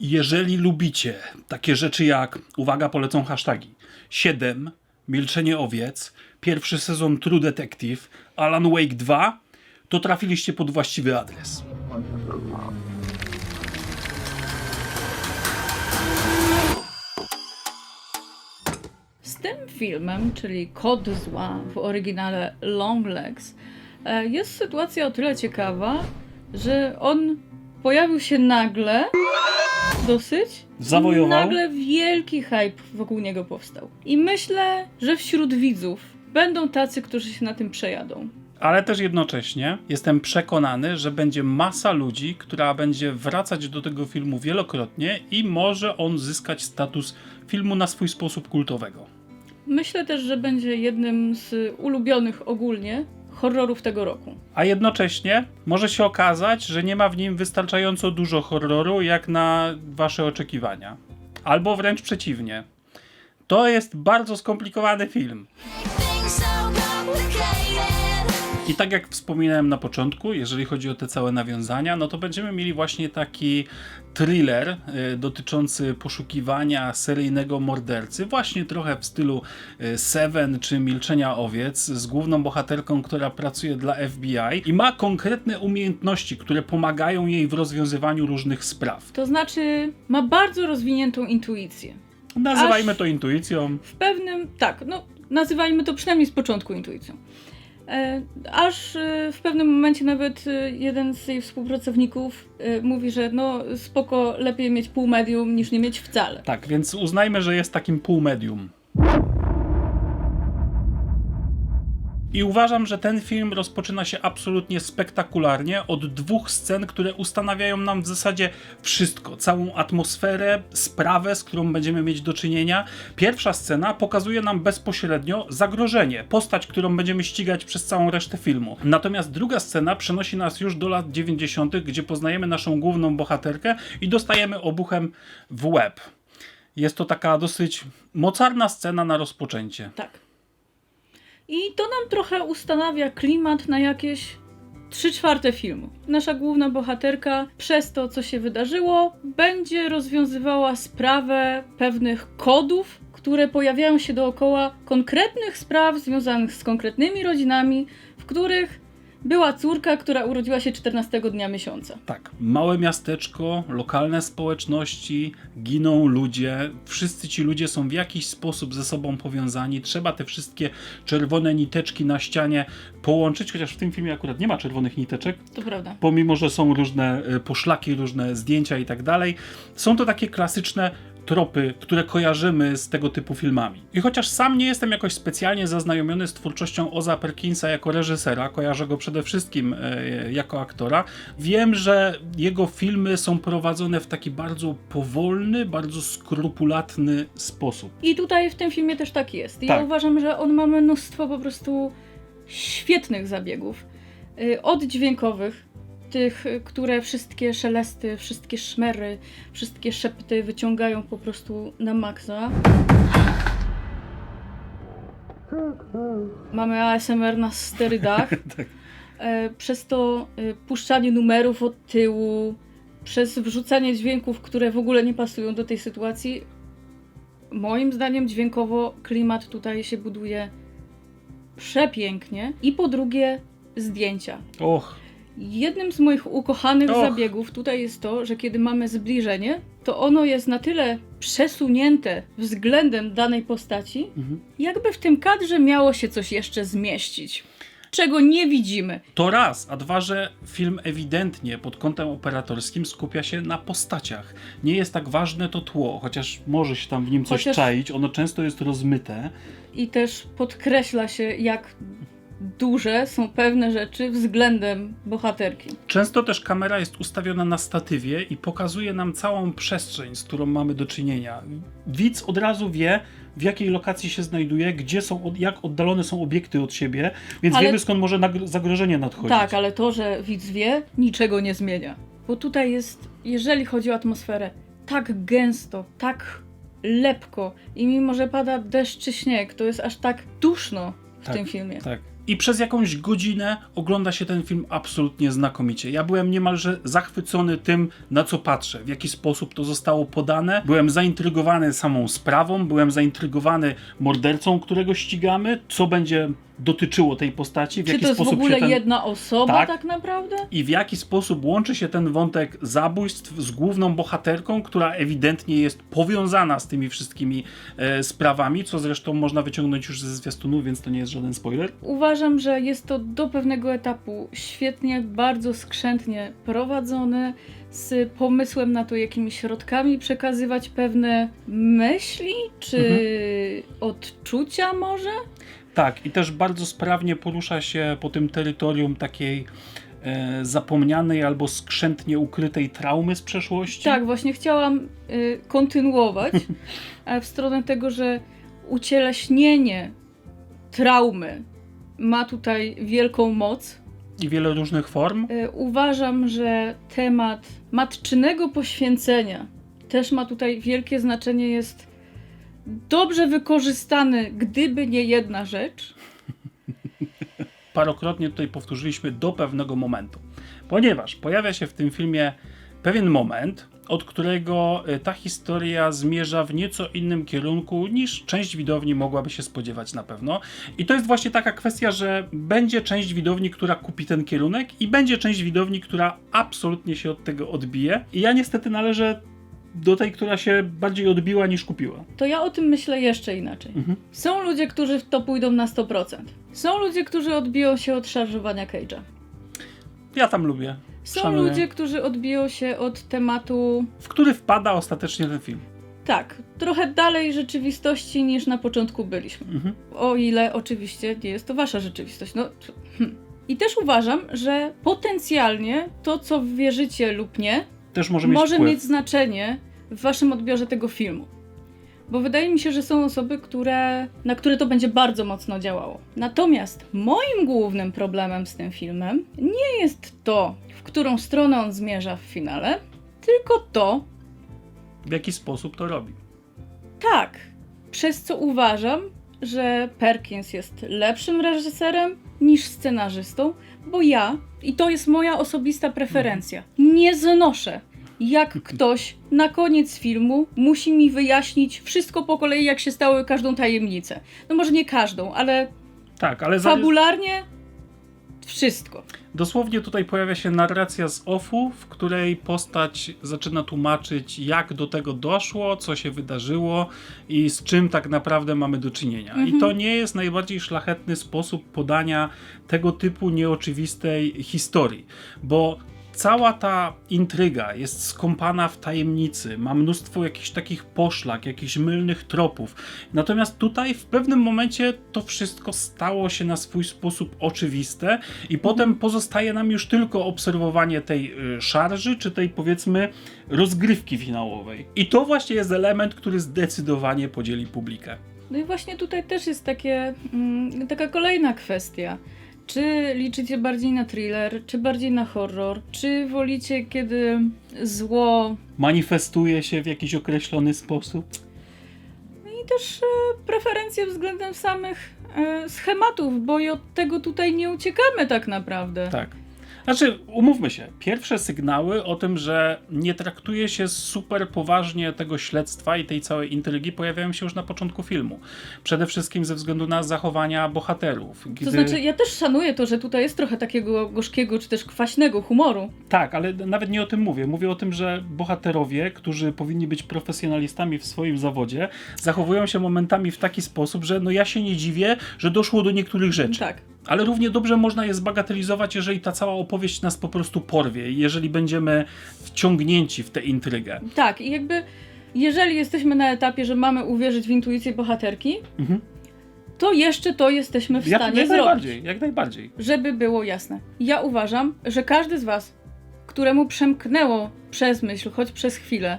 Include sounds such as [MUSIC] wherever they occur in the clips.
Jeżeli lubicie takie rzeczy jak, uwaga, polecą hasztagi, 7, Milczenie owiec, pierwszy sezon True Detective, Alan Wake 2, to trafiliście pod właściwy adres. Z tym filmem, czyli Kod Zła w oryginale Long Legs, e, jest sytuacja o tyle ciekawa, że on pojawił się nagle, dosyć. Zawojował. Nagle wielki hype wokół niego powstał. I myślę, że wśród widzów będą tacy, którzy się na tym przejadą. Ale też jednocześnie jestem przekonany, że będzie masa ludzi, która będzie wracać do tego filmu wielokrotnie i może on zyskać status filmu na swój sposób kultowego. Myślę też, że będzie jednym z ulubionych ogólnie horrorów tego roku. A jednocześnie może się okazać, że nie ma w nim wystarczająco dużo horroru, jak na wasze oczekiwania. Albo wręcz przeciwnie. To jest bardzo skomplikowany film. I tak jak wspominałem na początku, jeżeli chodzi o te całe nawiązania, no to będziemy mieli właśnie taki thriller y, dotyczący poszukiwania seryjnego mordercy, właśnie trochę w stylu y, Seven czy Milczenia Owiec, z główną bohaterką, która pracuje dla FBI i ma konkretne umiejętności, które pomagają jej w rozwiązywaniu różnych spraw. To znaczy, ma bardzo rozwiniętą intuicję. Nazywajmy Aż- to intuicją. W pewnym, tak, no nazywajmy to przynajmniej z początku intuicją. E, aż e, w pewnym momencie nawet e, jeden z jej współpracowników mówi, że no spoko, lepiej mieć pół medium niż nie mieć wcale. Tak, więc uznajmy, że jest takim półmedium. I uważam, że ten film rozpoczyna się absolutnie spektakularnie od dwóch scen, które ustanawiają nam w zasadzie wszystko, całą atmosferę, sprawę, z którą będziemy mieć do czynienia. Pierwsza scena pokazuje nam bezpośrednio zagrożenie, postać, którą będziemy ścigać przez całą resztę filmu. Natomiast druga scena przenosi nas już do lat 90., gdzie poznajemy naszą główną bohaterkę i dostajemy obuchem w łeb. Jest to taka dosyć mocarna scena na rozpoczęcie. Tak. I to nam trochę ustanawia klimat na jakieś 3 czwarte filmu. Nasza główna bohaterka przez to, co się wydarzyło, będzie rozwiązywała sprawę pewnych kodów, które pojawiają się dookoła konkretnych spraw związanych z konkretnymi rodzinami, w których była córka, która urodziła się 14 dnia miesiąca. Tak, małe miasteczko, lokalne społeczności, giną ludzie, wszyscy ci ludzie są w jakiś sposób ze sobą powiązani. Trzeba te wszystkie czerwone niteczki na ścianie połączyć, chociaż w tym filmie akurat nie ma czerwonych niteczek, To prawda. pomimo że są różne e, poszlaki, różne zdjęcia i tak dalej. Są to takie klasyczne tropy, które kojarzymy z tego typu filmami. I chociaż sam nie jestem jakoś specjalnie zaznajomiony z twórczością Oza Perkinsa jako reżysera, kojarzę go przede wszystkim e, jako aktora, wiem, że jego filmy są prowadzone w taki bardzo powolny, bardzo skrupulatny sposób. I tutaj w tym filmie też tak jest. I Tak. ja uważam, że on ma mnóstwo po prostu świetnych zabiegów. Y, Od dźwiękowych, tych, które wszystkie szelesty, wszystkie szmery, wszystkie szepty wyciągają po prostu na maksa. Mamy ASMR na sterydach. [LAUGHS] Tak. E, Przez to y, puszczanie numerów od tyłu, przez wrzucanie dźwięków, które w ogóle nie pasują do tej sytuacji, moim zdaniem dźwiękowo klimat tutaj się buduje przepięknie. I po drugie, zdjęcia. Och, Jednym z moich ukochanych Och. zabiegów tutaj jest to, że kiedy mamy zbliżenie, to ono jest na tyle przesunięte względem danej postaci, mhm. jakby w tym kadrze miało się coś jeszcze zmieścić. Czego nie widzimy. To raz, a dwa, że film ewidentnie pod kątem operatorskim skupia się na postaciach. Nie jest tak ważne to tło, chociaż może się tam w nim coś Chociaż- czaić, ono często jest rozmyte. I też podkreśla się, jak duże są pewne rzeczy względem bohaterki. Często też kamera jest ustawiona na statywie i pokazuje nam całą przestrzeń, z którą mamy do czynienia. Widz od razu wie, w jakiej lokacji się znajduje, gdzie są, jak oddalone są obiekty od siebie, więc Ale- wiemy skąd może zagrożenie nadchodzić. Tak, ale to, że widz wie, niczego nie zmienia. Bo tutaj jest, jeżeli chodzi o atmosferę, tak gęsto, tak lepko i mimo, że pada deszcz czy śnieg, to jest aż tak duszno w Tak, tym filmie. Tak. I przez jakąś godzinę ogląda się ten film absolutnie znakomicie. Ja byłem niemalże zachwycony tym, na co patrzę, w jaki sposób to zostało podane. Byłem zaintrygowany samą sprawą, byłem zaintrygowany mordercą, którego ścigamy, co będzie dotyczyło tej postaci, w Czy jaki to jest w sposób ogóle się ten... jedna osoba Tak. tak, naprawdę? I w jaki sposób łączy się ten wątek zabójstw z główną bohaterką, która ewidentnie jest powiązana z tymi wszystkimi e, sprawami, co zresztą można wyciągnąć już ze zwiastunu, więc to nie jest żaden spoiler. Uważam, że jest to do pewnego etapu świetnie, bardzo skrzętnie prowadzone, z pomysłem na to, jakimi środkami przekazywać pewne myśli czy odczucia może. Tak, i też bardzo sprawnie porusza się po tym terytorium takiej e, zapomnianej albo skrzętnie ukrytej traumy z przeszłości. Tak, właśnie chciałam y, kontynuować [LAUGHS] e, w stronę tego, że ucieleśnienie traumy ma tutaj wielką moc. I wiele różnych form. Y, Uważam, że temat matczynego poświęcenia też ma tutaj wielkie znaczenie, jest dobrze wykorzystany, gdyby nie jedna rzecz. [LAUGHS] Parokrotnie tutaj powtórzyliśmy do pewnego momentu. Ponieważ pojawia się w tym filmie pewien moment, od którego e, ta historia zmierza w nieco innym kierunku niż część widowni mogłaby się spodziewać na pewno. I to jest właśnie taka kwestia, że będzie część widowni, która kupi ten kierunek i będzie część widowni, która absolutnie się od tego odbije. I ja niestety należę do tej, która się bardziej odbiła niż kupiła. To ja o tym myślę jeszcze inaczej. Mhm. Są ludzie, którzy w to pójdą na 100%. Są ludzie, którzy odbiją się od szarżowania Cage'a. Ja tam lubię. Są Szanuję. ludzie, którzy odbiją się od tematu, W który wpada ostatecznie ten film. tak, trochę dalej rzeczywistości niż na początku byliśmy. Mhm. O ile oczywiście nie jest to wasza rzeczywistość. No, hm. I też uważam, że potencjalnie to, co wierzycie lub nie, Też może mieć może wpływ. mieć znaczenie w waszym odbiorze tego filmu. Bo wydaje mi się, że są osoby, które, na które to będzie bardzo mocno działało. Natomiast moim głównym problemem z tym filmem nie jest to, w którą stronę on zmierza w finale, tylko to, w jaki sposób to robi. tak, przez co uważam, że Perkins jest lepszym reżyserem niż scenarzystą, bo ja, i to jest moja osobista preferencja, nie znoszę, jak ktoś na koniec filmu musi mi wyjaśnić wszystko po kolei, jak się stało każdą tajemnicę. No może nie każdą, ale Tak, ale fabularnie wszystko. dosłownie tutaj pojawia się narracja z offu, w której postać zaczyna tłumaczyć, jak do tego doszło, co się wydarzyło i z czym tak naprawdę mamy do czynienia. I Mhm. to nie jest najbardziej szlachetny sposób podania tego typu nieoczywistej historii, bo cała ta intryga jest skąpana w tajemnicy, ma mnóstwo jakichś takich poszlak, jakichś mylnych tropów. Natomiast tutaj w pewnym momencie to wszystko stało się na swój sposób oczywiste i potem pozostaje nam już tylko obserwowanie tej y, szarży, czy tej powiedzmy rozgrywki finałowej. I to właśnie jest element, który zdecydowanie podzieli publikę. No i właśnie tutaj też jest takie, mm, taka kolejna kwestia. Czy liczycie bardziej na thriller, czy bardziej na horror? Czy wolicie, kiedy zło Manifestuje się w jakiś określony sposób. i też e, preferencje względem samych e, schematów, bo i od tego tutaj nie uciekamy tak naprawdę. Tak. Znaczy, umówmy się, pierwsze sygnały o tym, że nie traktuje się super poważnie tego śledztwa i tej całej intrygi pojawiają się już na początku filmu. Przede wszystkim ze względu na zachowania bohaterów. Gdy... To znaczy, ja też szanuję to, że tutaj jest trochę takiego gorzkiego czy też kwaśnego humoru. Tak, ale nawet nie o tym mówię. Mówię o tym, że bohaterowie, którzy powinni być profesjonalistami w swoim zawodzie, zachowują się momentami w taki sposób, że no ja się nie dziwię, że doszło do niektórych rzeczy. Tak. Ale równie dobrze można je zbagatelizować, jeżeli ta cała opowieść nas po prostu porwie, jeżeli będziemy wciągnięci w tę intrygę. Tak, i jakby jeżeli jesteśmy na etapie, że mamy uwierzyć w intuicję bohaterki, Mhm. to jeszcze to jesteśmy w Jak, stanie jak zrobić. najbardziej, jak najbardziej. Żeby było jasne. Ja uważam, że każdy z Was, któremu przemknęło przez myśl, choć przez chwilę,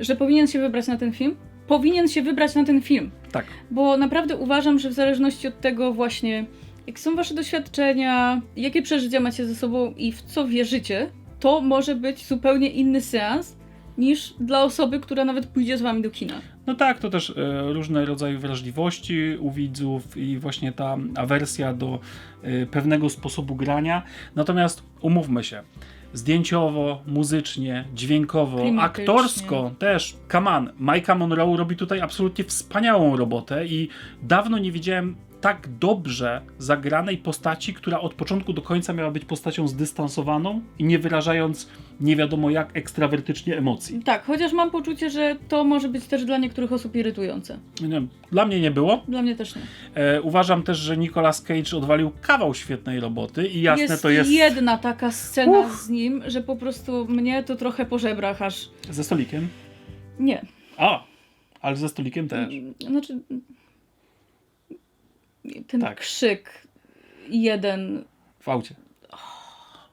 że powinien się wybrać na ten film, powinien się wybrać na ten film. Tak. Bo naprawdę uważam, że w zależności od tego właśnie, jakie są Wasze doświadczenia, jakie przeżycia macie ze sobą i w co wierzycie, to może być zupełnie inny seans niż dla osoby, która nawet pójdzie z Wami do kina. No tak, to też e, różne rodzaje wrażliwości u widzów i właśnie ta awersja do e, pewnego sposobu grania. Natomiast umówmy się, zdjęciowo, muzycznie, dźwiękowo, aktorsko też. On, Micah Monroe robi tutaj absolutnie wspaniałą robotę i dawno nie widziałem tak dobrze zagranej postaci, która od początku do końca miała być postacią zdystansowaną i nie wyrażając nie wiadomo jak ekstrawertycznie emocji. Tak, chociaż mam poczucie, że to może być też dla niektórych osób irytujące. Nie wiem, dla mnie nie było. Dla mnie też nie. E, uważam też, że Nicolas Cage odwalił kawał świetnej roboty i jasne jest to jest jedna taka scena Uff. z nim, że po prostu mnie to trochę po żebrach aż... ze stolikiem. Nie. A, ale ze stolikiem też. Znaczy... Ten Tak. krzyk jeden... W aucie.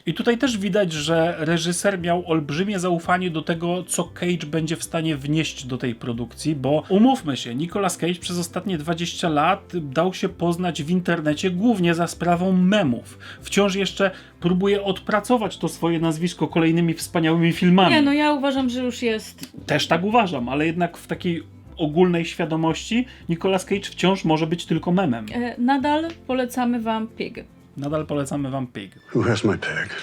I tutaj też widać, że reżyser miał olbrzymie zaufanie do tego, co Cage będzie w stanie wnieść do tej produkcji, bo umówmy się, Nicolas Cage przez ostatnie 20 lat dał się poznać w internecie głównie za sprawą memów. Wciąż jeszcze próbuje odpracować to swoje nazwisko kolejnymi wspaniałymi filmami. Nie, no ja uważam, że już jest... Też tak uważam, ale jednak w takiej ogólnej świadomości Nicolas Cage wciąż może być tylko memem. E, nadal polecamy wam Pig. Nadal polecamy wam Pig. Who has my pig?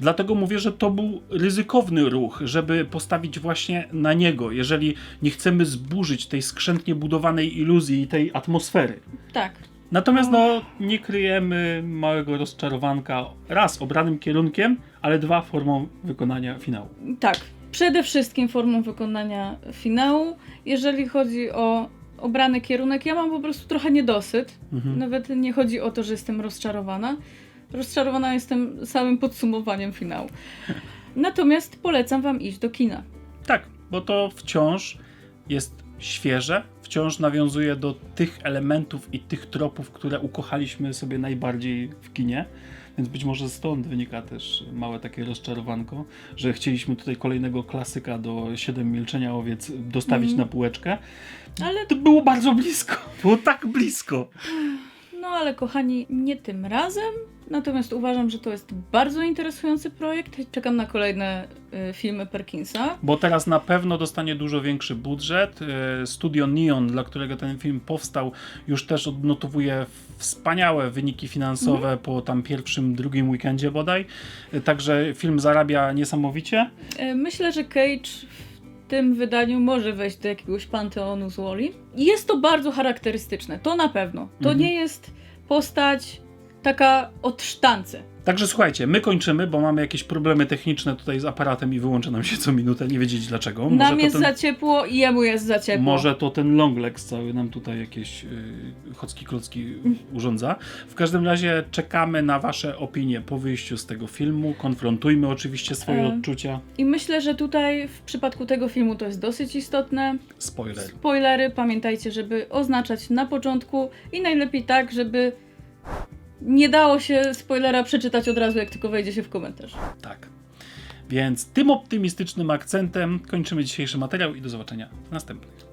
Dlatego mówię, że to był ryzykowny ruch, żeby postawić właśnie na niego, jeżeli nie chcemy zburzyć tej skrzętnie budowanej iluzji i tej atmosfery. Tak. Natomiast no, nie kryjemy małego rozczarowanka raz obranym kierunkiem, ale dwa formą wykonania finału. Tak. Przede wszystkim formą wykonania finału. Jeżeli chodzi o obrany kierunek, ja mam po prostu trochę niedosyt. Mhm. Nawet nie chodzi o to, że jestem rozczarowana. Rozczarowana jestem samym podsumowaniem finału. Natomiast polecam wam iść do kina. Tak, bo to wciąż jest świeże, wciąż nawiązuje do tych elementów i tych tropów, które ukochaliśmy sobie najbardziej w kinie. Więc być może stąd wynika też małe takie rozczarowanko, że chcieliśmy tutaj kolejnego klasyka do Siedem Milczenia Owiec dostawić Mhm. na półeczkę. Ale To było bardzo blisko. Było tak blisko. Ale kochani, nie tym razem. Natomiast uważam, że to jest bardzo interesujący projekt. Czekam na kolejne y, filmy Perkinsa. Bo teraz na pewno dostanie dużo większy budżet. E, Studio Neon, dla którego ten film powstał, już też odnotowuje wspaniałe wyniki finansowe po tam pierwszym, drugim weekendzie bodaj. E, Także film zarabia niesamowicie. Y, Myślę, że Cage w tym wydaniu może wejść do jakiegoś panteonu z Wally. Jest to bardzo charakterystyczne, to na pewno. To Mhm. nie jest postać taka od sztancy. Także słuchajcie, my kończymy, bo mamy jakieś problemy techniczne tutaj z aparatem i wyłączy nam się co minutę, nie wiedzieć dlaczego. Nam to jest ten... za ciepło i jemu jest za ciepło. Może to ten longlegs cały nam tutaj jakieś yy, chocki klocki urządza. W każdym razie czekamy na wasze opinie po wyjściu z tego filmu. Konfrontujmy oczywiście swoje E. odczucia. I myślę, że tutaj w przypadku tego filmu to jest dosyć istotne. Spoiler. Spoilery pamiętajcie, żeby oznaczać na początku i najlepiej tak, żeby nie dało się spoilera przeczytać od razu, jak tylko wejdzie się w komentarz. Tak. Więc tym optymistycznym akcentem kończymy dzisiejszy materiał i do zobaczenia w następnym.